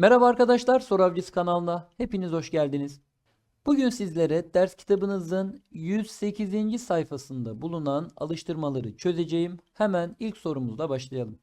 Merhaba arkadaşlar, Soru Avcısı kanalına hepiniz hoş geldiniz. Bugün sizlere ders kitabınızın 108. sayfasında bulunan alıştırmaları çözeceğim. Hemen ilk sorumuzla başlayalım.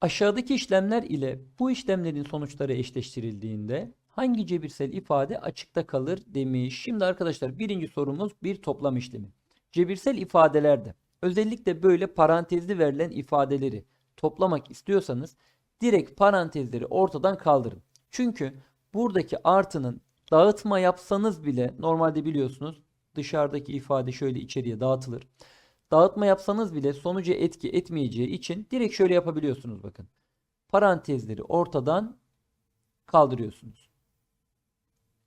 Aşağıdaki işlemler ile bu işlemlerin sonuçları eşleştirildiğinde hangi cebirsel ifade açıkta kalır demiş. Şimdi arkadaşlar birinci sorumuz bir toplam işlemi. Cebirsel ifadelerde özellikle böyle parantezli verilen ifadeleri toplamak istiyorsanız direkt parantezleri ortadan kaldırın. Çünkü buradaki artının dağıtma yapsanız bile normalde biliyorsunuz dışarıdaki ifade şöyle içeriye dağıtılır. Dağıtma yapsanız bile sonuca etki etmeyeceği için direkt şöyle yapabiliyorsunuz bakın. Parantezleri ortadan kaldırıyorsunuz.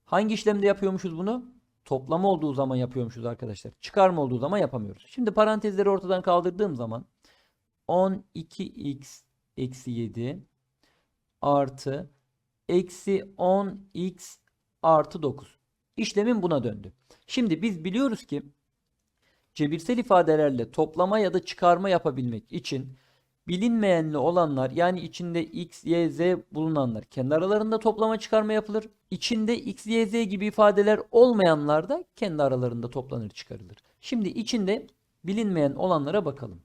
Hangi işlemde yapıyormuşuz bunu? Toplama olduğu zaman yapıyormuşuz arkadaşlar. Çıkarma olduğu zaman yapamıyoruz. Şimdi parantezleri ortadan kaldırdığım zaman 12x eksi 7 artı eksi 10x artı 9. İşlemin buna döndü. Şimdi biz biliyoruz ki cebirsel ifadelerle toplama ya da çıkarma yapabilmek için bilinmeyenli olanlar yani içinde x, y, z bulunanlar kendi aralarında toplama çıkarma yapılır. İçinde x, y, z gibi ifadeler olmayanlar da kendi aralarında toplanır çıkarılır. Şimdi içinde bilinmeyen olanlara bakalım.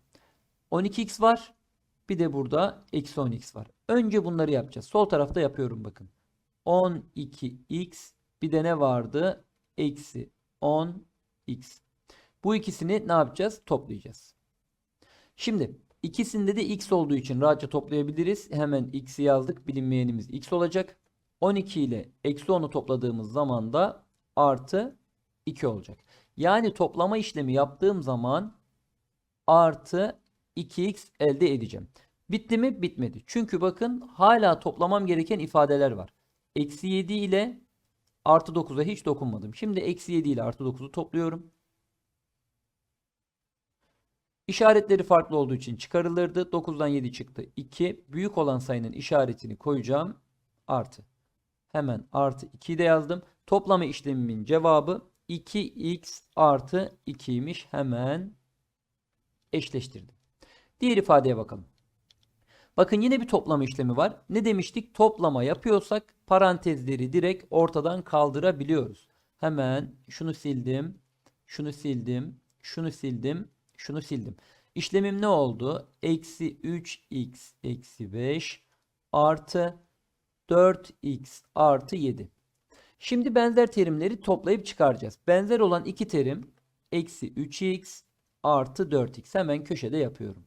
12x var. Bir de burada eksi 10x var. Önce bunları yapacağız. Sol tarafta yapıyorum bakın. 12x bir de ne vardı? Eksi 10x. Bu ikisini ne yapacağız? Toplayacağız. Şimdi ikisinde de x olduğu için rahatça toplayabiliriz. Hemen x'i yazdık. Bilinmeyenimiz x olacak. 12 ile eksi 10'u topladığımız zaman da artı 2 olacak. Yani toplama işlemi yaptığım zaman artı 2x elde edeceğim. Bitti mi? Bitmedi. Çünkü bakın hala toplamam gereken ifadeler var. Eksi 7 ile artı 9'a hiç dokunmadım. Şimdi eksi 7 ile artı 9'u topluyorum. İşaretleri farklı olduğu için çıkarılırdı. 9'dan 7 çıktı. 2. Büyük olan sayının işaretini koyacağım. Artı. Hemen artı 2'yi de yazdım. Toplama işlemimin cevabı 2x artı 2'ymiş. Hemen eşleştirdim. Diğer ifadeye bakalım. Bakın yine bir toplama işlemi var. Ne demiştik? Toplama yapıyorsak parantezleri direkt ortadan kaldırabiliyoruz. Hemen şunu sildim, şunu sildim, şunu sildim, şunu sildim. İşlemim ne oldu? Eksi 3x eksi 5 artı 4x artı 7. Şimdi benzer terimleri toplayıp çıkaracağız. Benzer olan iki terim eksi 3x artı 4x. Hemen köşede yapıyorum.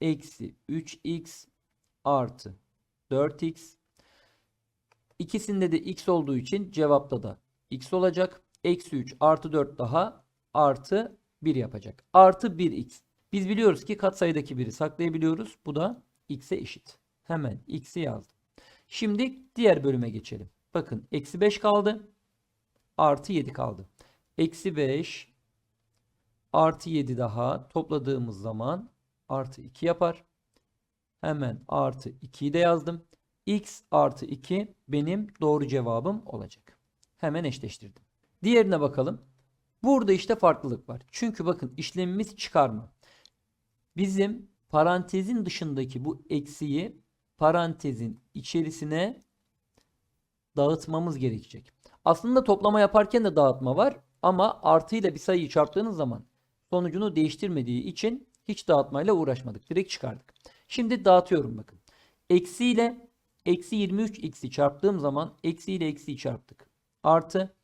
Eksi 3x artı 4x. İkisinde de x olduğu için cevapta da x olacak. Eksi 3 artı 4 daha artı 1 yapacak. Artı 1x. Biz biliyoruz ki katsayıdaki 1'i saklayabiliyoruz. Bu da x'e eşit. Hemen x'i yazdım. Şimdi diğer bölüme geçelim. Bakın eksi 5 kaldı. Artı 7 kaldı. Eksi 5 artı 7 daha topladığımız zaman artı 2 yapar. Hemen artı 2'yi de yazdım. x artı 2 benim doğru cevabım olacak. Hemen eşleştirdim. Diğerine bakalım. Burada işte farklılık var. Çünkü bakın işlemimiz çıkarma. Bizim parantezin dışındaki bu eksiyi parantezin içerisine dağıtmamız gerekecek. Aslında toplama yaparken de dağıtma var ama artıyla bir sayıyı çarptığınız zaman sonucunu değiştirmediği için hiç dağıtmayla uğraşmadık. Direkt çıkardık. Şimdi dağıtıyorum bakın. Eksi ile eksi 23 x'i çarptığım zaman eksi ile eksiyi çarptık. Artı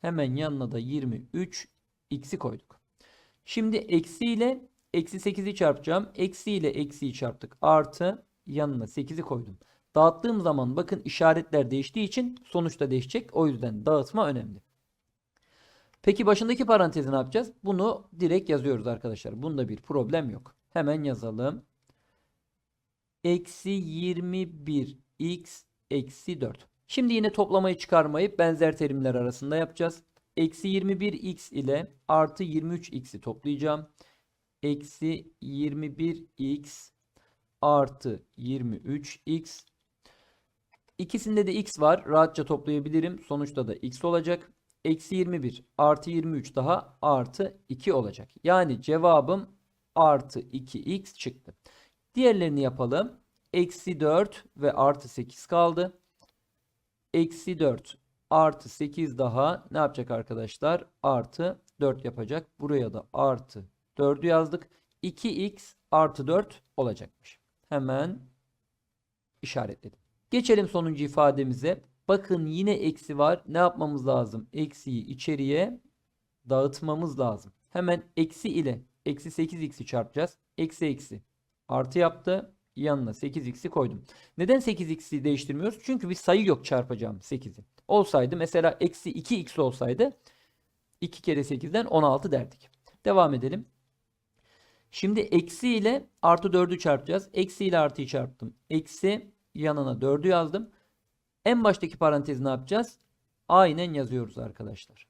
hemen yanına da 23 x'i koyduk. Şimdi eksi ile eksi 8'i çarpacağım. Eksi ile eksiyi çarptık. Artı yanına 8'i koydum. Dağıttığım zaman bakın işaretler değiştiği için sonuç da değişecek. O yüzden dağıtma önemli. Peki başındaki parantezi ne yapacağız? Bunu direkt yazıyoruz arkadaşlar. Bunda bir problem yok. Hemen yazalım. Eksi 21 x eksi 4. Şimdi yine toplamayı çıkarmayı benzer terimler arasında yapacağız. Eksi 21 x ile artı 23 x'i toplayacağım. Eksi 21 x artı 23 x. İkisinde de x var. Rahatça toplayabilirim. Sonuçta da x olacak. Eksi 21 artı 23 daha artı 2 olacak. Yani cevabım artı 2x çıktı. Diğerlerini yapalım. Eksi 4 ve artı 8 kaldı. eksi 4 artı 8 daha ne yapacak arkadaşlar? Artı 4 yapacak. Buraya da artı 4'ü yazdık. 2x artı 4 olacakmış. Hemen işaretledim. Geçelim sonuncu ifademize. Bakın yine eksi var. Ne yapmamız lazım? Eksiyi içeriye dağıtmamız lazım. Hemen eksi ile eksi 8x'i çarpacağız. Eksi eksi artı yaptı. Yanına 8x'i koydum. Neden 8x'i değiştirmiyoruz? Çünkü bir sayı yok çarpacağım 8'i. Olsaydı mesela eksi 2x olsaydı 2 kere 8'den 16 derdik. Devam edelim. Şimdi eksi ile artı 4'ü çarpacağız. Eksi ile artıyı çarptım. Eksi yanına 4'ü yazdım. En baştaki parantezi ne yapacağız? Aynen yazıyoruz arkadaşlar.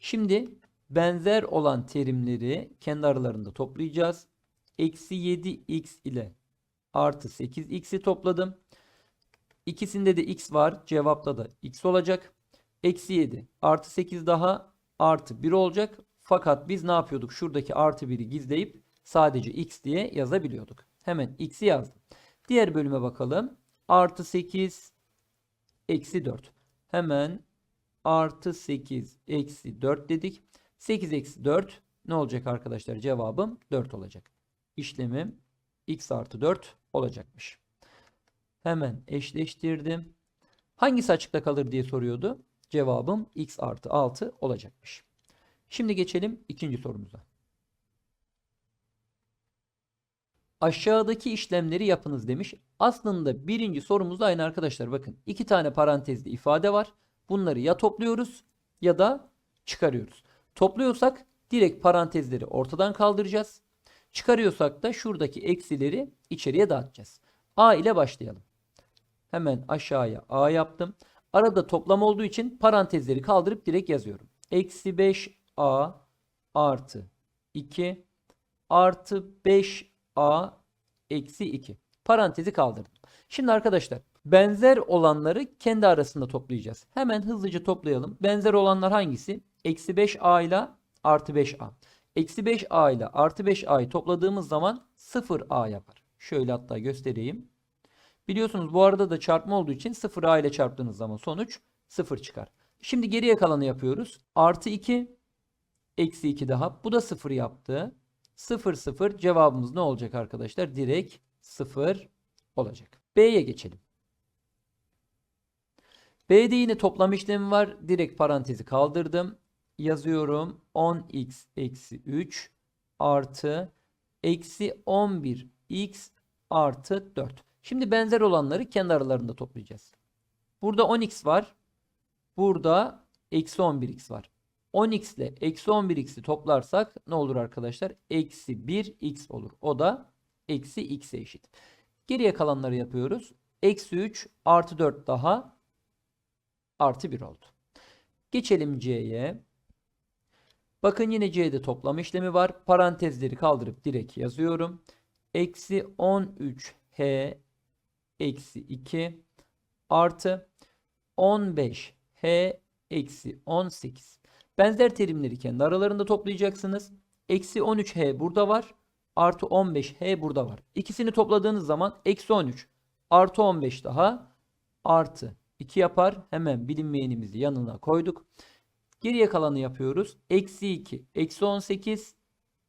Şimdi benzer olan terimleri kendi aralarında toplayacağız. Eksi 7x ile artı 8x'i topladım. İkisinde de x var. Cevapta da x olacak. Eksi 7 artı 8 daha artı 1 olacak. Fakat biz ne yapıyorduk? Şuradaki artı 1'i gizleyip sadece x diye yazabiliyorduk. Hemen x'i yazdım. Diğer bölüme bakalım. Artı 8 eksi 4. Hemen artı 8 eksi 4 dedik. 8 eksi 4 ne olacak arkadaşlar? Cevabım 4 olacak. İşlemim x artı 4 olacakmış. Hemen eşleştirdim. Hangisi açıkta kalır diye soruyordu. Cevabım x artı 6 olacakmış. Şimdi geçelim ikinci sorumuza. Aşağıdaki işlemleri yapınız demiş. Aslında birinci sorumuzda aynı arkadaşlar. Bakın iki tane parantezli ifade var. Bunları ya topluyoruz ya da çıkarıyoruz. Topluyorsak direkt parantezleri ortadan kaldıracağız. Çıkarıyorsak da şuradaki eksileri içeriye dağıtacağız. A ile başlayalım. Hemen aşağıya A yaptım. Arada toplam olduğu için parantezleri kaldırıp direkt yazıyorum. Eksi 5A artı 2 artı 5A eksi 2. Parantezi kaldırdım. Şimdi arkadaşlar benzer olanları kendi arasında toplayacağız. Hemen hızlıca toplayalım. Benzer olanlar hangisi? Eksi 5A ile artı 5A. Eksi 5A ile artı 5A'yı topladığımız zaman 0A yapar. Şöyle hatta göstereyim. Biliyorsunuz bu arada da çarpma olduğu için 0A ile çarptığınız zaman sonuç 0 çıkar. Şimdi geriye kalanı yapıyoruz. Artı 2 eksi 2 daha. Bu da 0 yaptı. 0 0 cevabımız ne olacak arkadaşlar? Direkt 0 olacak. B'ye geçelim. B'de yine toplam işlemi var. Direkt parantezi kaldırdım. Yazıyorum 10x eksi 3 artı eksi 11x artı 4. Şimdi benzer olanları kendi aralarında toplayacağız. Burada 10x var. Burada eksi 11x var. 10x ile eksi 11x'i toplarsak ne olur arkadaşlar? Eksi 1x olur. O da eksi x'e eşit. Geriye kalanları yapıyoruz. Eksi 3 artı 4 daha artı 1 oldu. Geçelim C'ye. Bakın yine C'de toplam işlemi var. Parantezleri kaldırıp direkt yazıyorum. Eksi 13H eksi 2 artı 15H eksi 18. Benzer terimleri kendi aralarında toplayacaksınız. Eksi 13H burada var. Artı 15H burada var. İkisini topladığınız zaman eksi 13 artı 15 daha artı 2 yapar. Hemen bilinmeyenimizi yanına koyduk. Geriye kalanı yapıyoruz. Eksi 2, eksi 18,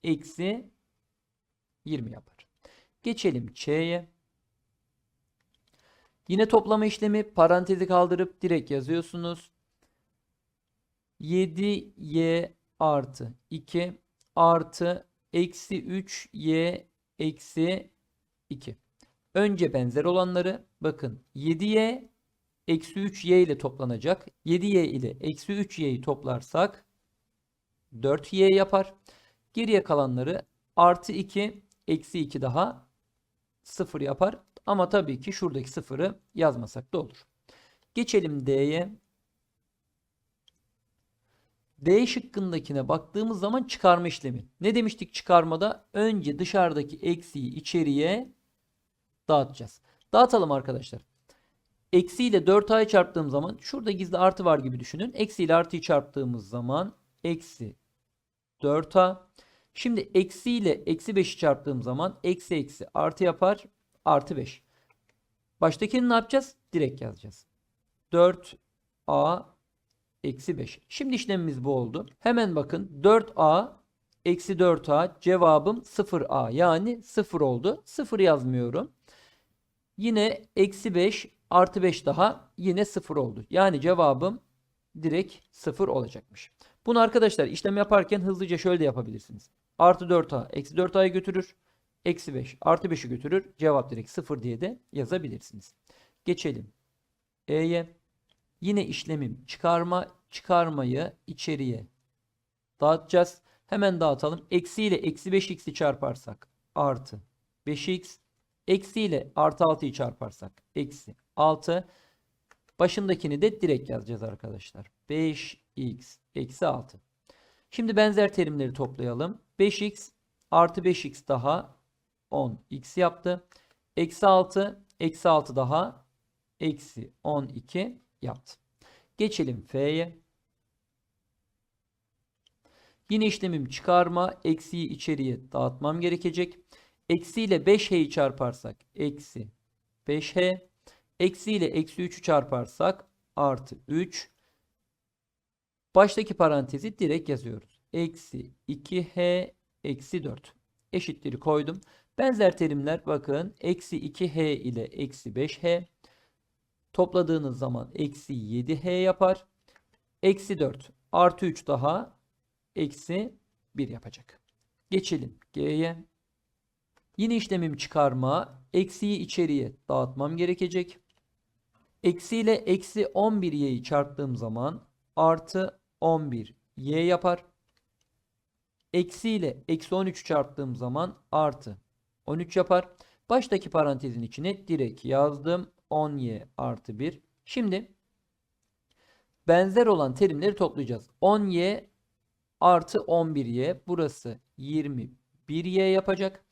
eksi 20 yapar. Geçelim Ç'ye. Yine toplama işlemi parantezi kaldırıp direkt yazıyorsunuz. 7y artı 2 artı eksi 3y eksi 2. Önce benzer olanları bakın 7y eksi 3y ile toplanacak. 7y ile eksi 3y'yi toplarsak 4y yapar. Geriye kalanları artı 2 eksi 2 daha 0 yapar. Ama tabii ki şuradaki 0'ı yazmasak da olur. Geçelim D'ye. D şıkkındakine baktığımız zaman çıkarma işlemi. Ne demiştik çıkarmada? Önce dışarıdaki eksiyi içeriye dağıtacağız. Dağıtalım arkadaşlar. Eksi ile 4a'yı çarptığım zaman şurada gizli artı var gibi düşünün. Eksi ile artıyı çarptığımız zaman eksi 4a. Şimdi eksi ile eksi 5'i çarptığım zaman eksi eksi artı yapar. Artı 5. Baştakini ne yapacağız? Direkt yazacağız. 4a eksi 5. Şimdi işlemimiz bu oldu. Hemen bakın 4a eksi 4a cevabım 0a yani 0 oldu. 0 yazmıyorum. Yine eksi 5 artı 5 daha yine 0 oldu. Yani cevabım direkt 0 olacakmış. Bunu arkadaşlar işlem yaparken hızlıca şöyle de yapabilirsiniz. Artı 4a eksi 4a'yı götürür. Eksi 5 artı 5'i götürür. Cevap direkt 0 diye de yazabilirsiniz. Geçelim. E'ye. Yine işlemim çıkarma. Çıkarmayı içeriye dağıtacağız. Hemen dağıtalım. Eksi ile eksi 5x'i çarparsak artı 5x. Eksi ile artı 6'yı çarparsak eksi 6. Başındakini de direkt yazacağız arkadaşlar. 5x eksi 6. Şimdi benzer terimleri toplayalım. 5x artı 5x daha 10x yaptı. Eksi 6 eksi 6 daha eksi 12 yaptı. Geçelim F'ye. Yine işlemim çıkarma. Eksiyi içeriye dağıtmam gerekecek. Eksi ile 5h'yi çarparsak eksi 5h. Eksi ile eksi 3'ü çarparsak artı 3. Baştaki parantezi direkt yazıyoruz. Eksi 2h eksi 4. Eşitleri koydum. Benzer terimler bakın. Eksi 2h ile eksi 5h. Topladığınız zaman eksi 7h yapar. Eksi 4 artı 3 daha eksi 1 yapacak. Geçelim G'ye. Yine işlemim çıkarma. Eksiyi içeriye dağıtmam gerekecek. Eksi ile eksi 11y'yi çarptığım zaman artı 11y yapar. Eksi ile eksi 13 çarptığım zaman artı 13 yapar. Baştaki parantezin içine direkt yazdım. 10y artı 1. Şimdi benzer olan terimleri toplayacağız. 10y artı 11y burası 21y yapacak.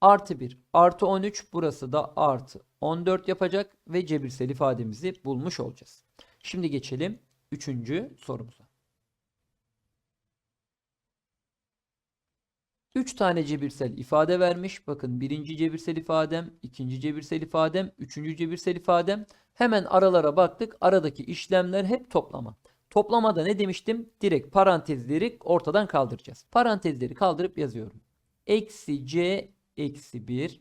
Artı 1 artı 13 burası da artı 14 yapacak ve cebirsel ifademizi bulmuş olacağız. Şimdi geçelim 3. sorumuza. 3 tane cebirsel ifade vermiş. Bakın birinci cebirsel ifadem, ikinci cebirsel ifadem, üçüncü cebirsel ifadem. Hemen aralara baktık. Aradaki işlemler hep toplama. Toplamada ne demiştim? Direkt parantezleri ortadan kaldıracağız. Parantezleri kaldırıp yazıyorum. Eksi c eksi 1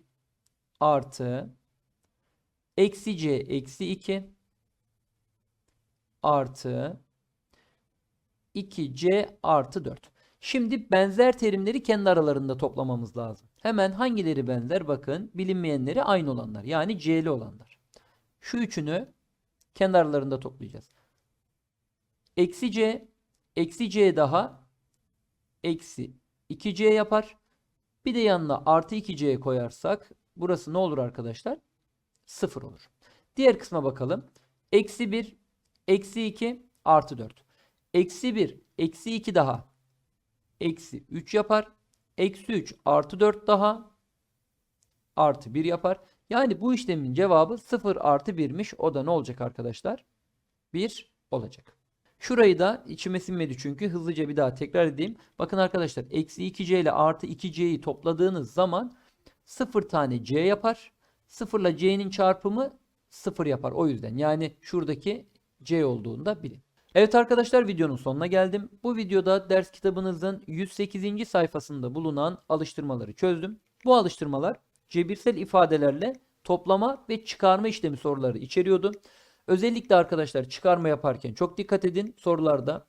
artı eksi c eksi 2 artı 2c artı 4. Şimdi benzer terimleri kendi aralarında toplamamız lazım. Hemen hangileri benzer? Bakın bilinmeyenleri aynı olanlar. Yani c'li olanlar. Şu üçünü kendi aralarında toplayacağız. Eksi c, eksi c daha eksi 2c yapar. Bir de yanına artı 2c koyarsak burası ne olur arkadaşlar? 0 olur. Diğer kısma bakalım. Eksi 1, eksi 2, artı 4. Eksi 1, eksi 2 daha eksi 3 yapar. Eksi 3 artı 4 daha artı 1 yapar. Yani bu işlemin cevabı 0 artı 1'miş. O da ne olacak arkadaşlar? 1 olacak. Şurayı da içime sinmedi çünkü hızlıca bir daha tekrar edeyim. Bakın arkadaşlar eksi 2c ile artı 2c'yi topladığınız zaman 0 tane c yapar. 0 ile c'nin çarpımı 0 yapar. O yüzden yani şuradaki c olduğunda bilin. Evet arkadaşlar videonun sonuna geldim. Bu videoda ders kitabınızın 108. sayfasında bulunan alıştırmaları çözdüm. Bu alıştırmalar cebirsel ifadelerle toplama ve çıkarma işlemi soruları içeriyordu. Özellikle arkadaşlar çıkarma yaparken çok dikkat edin. Sorularda,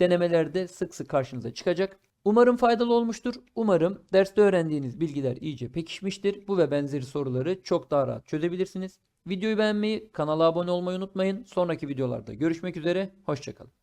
denemelerde sık sık karşınıza çıkacak. Umarım faydalı olmuştur. Umarım derste öğrendiğiniz bilgiler iyice pekişmiştir. Bu ve benzeri soruları çok daha rahat çözebilirsiniz. Videoyu beğenmeyi, kanala abone olmayı unutmayın. Sonraki videolarda görüşmek üzere. Hoşçakalın.